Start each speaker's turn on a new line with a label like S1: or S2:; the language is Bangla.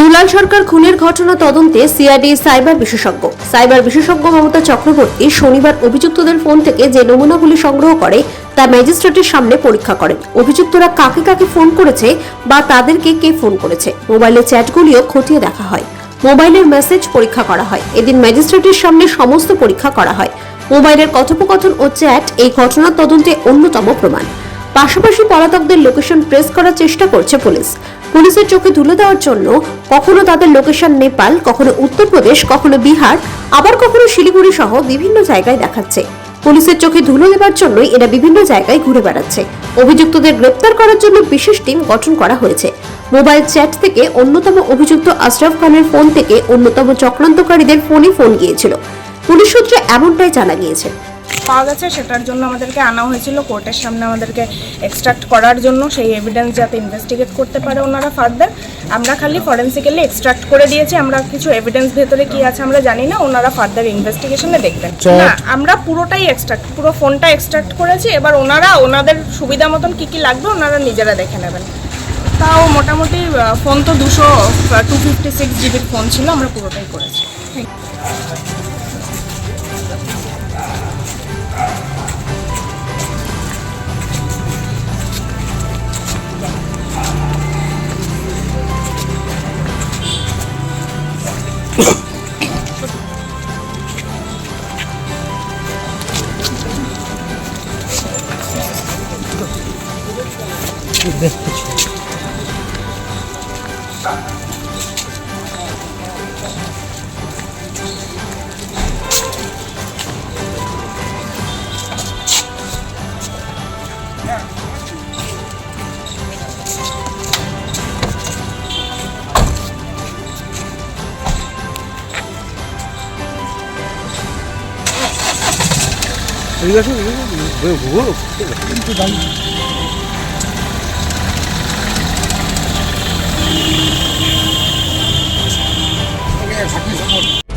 S1: দুলাল সরকার খুনের ঘটনা তদন্তে সিআইডি সাইবার বিশেষজ্ঞ। সাইবার বিশেষজ্ঞ মমতা চক্রবর্তী শনিবার অভিযুক্তদের ফোন থেকে যে নমুনাগুলি সংগ্রহ করে, তা ম্যাজিস্ট্রেটের সামনে পরীক্ষা করেন। অভিযুক্তরা কাকে কাকে ফোন করেছে বা তাদেরকে কে ফোন করেছে? মোবাইলের চ্যাটগুলিও খতিয়ে দেখা হয়। মোবাইলের মেসেজ পরীক্ষা করা হয়। এদিন ম্যাজিস্ট্রেটের সামনে সমস্ত পরীক্ষা করা হয়। মোবাইলের কথোপকথন ও চ্যাট এই ঘটনার তদন্তে অন্যতম প্রমাণ। পাশাপাশি পলাতকদের লোকেশন প্রেস করার চেষ্টা করছে পুলিশ। পুলিশের চোখে তুলে দেওয়ার জন্য কখনো তাদের লোকেশন নেপাল, কখনো উত্তরপ্রদেশ, কখনো বিহার, আবার কখনো শিলিগুড়ি সহ বিভিন্ন জায়গায় দেখাচ্ছে। পুলিশের চোখে ধুলো দেওয়ার জন্যই এরা বিভিন্ন জায়গায় ঘুরে বেড়াচ্ছে। অভিযুক্তদের গ্রেপ্তার করার জন্য বিশেষ টিম গঠন করা হয়েছে। মোবাইল চ্যাট থেকে অন্যতম অভিযুক্ত আশরাফ খানের ফোন থেকে অন্যতম চক্রান্তকারীদের ফোনে ফোন গিয়েছিল। পুলিশ সূত্রে এমনটাই জানা গিয়েছে।
S2: পাওয়া গেছে সেটার জন্য আমাদেরকে আনা হয়েছিল। কোর্টের সামনে আমাদেরকে এক্সট্রাক্ট করার জন্য সেই এভিডেন্স যাতে ইনভেস্টিগেট করতে পারে ওনারা ফার্দার আমরা খালি ফরেন্সিক্যালি এক্সট্রাক্ট করে দিয়েছি আমরা কিছু এভিডেন্স ভেতরে কি আছে আমরা জানি না ওনারা ফার্দার ইনভেস্টিগেশনে দেখবেন। না আমরা পুরোটাই এক্সট্রাক্ট পুরো ফোনটা এক্সট্রাক্ট করেছি এবার ওনারা ওনাদের সুবিধা মতন কী কী লাগবে ওনারা নিজেরা দেখে নেবেন। তাও মোটামুটি ফোন তো দুশো টু ফিফটি সিক্স জিবির ফোন ছিল আমরা পুরোটাই করেছি। 네, 그렇죠. 여기가 지금 뭐야 그거?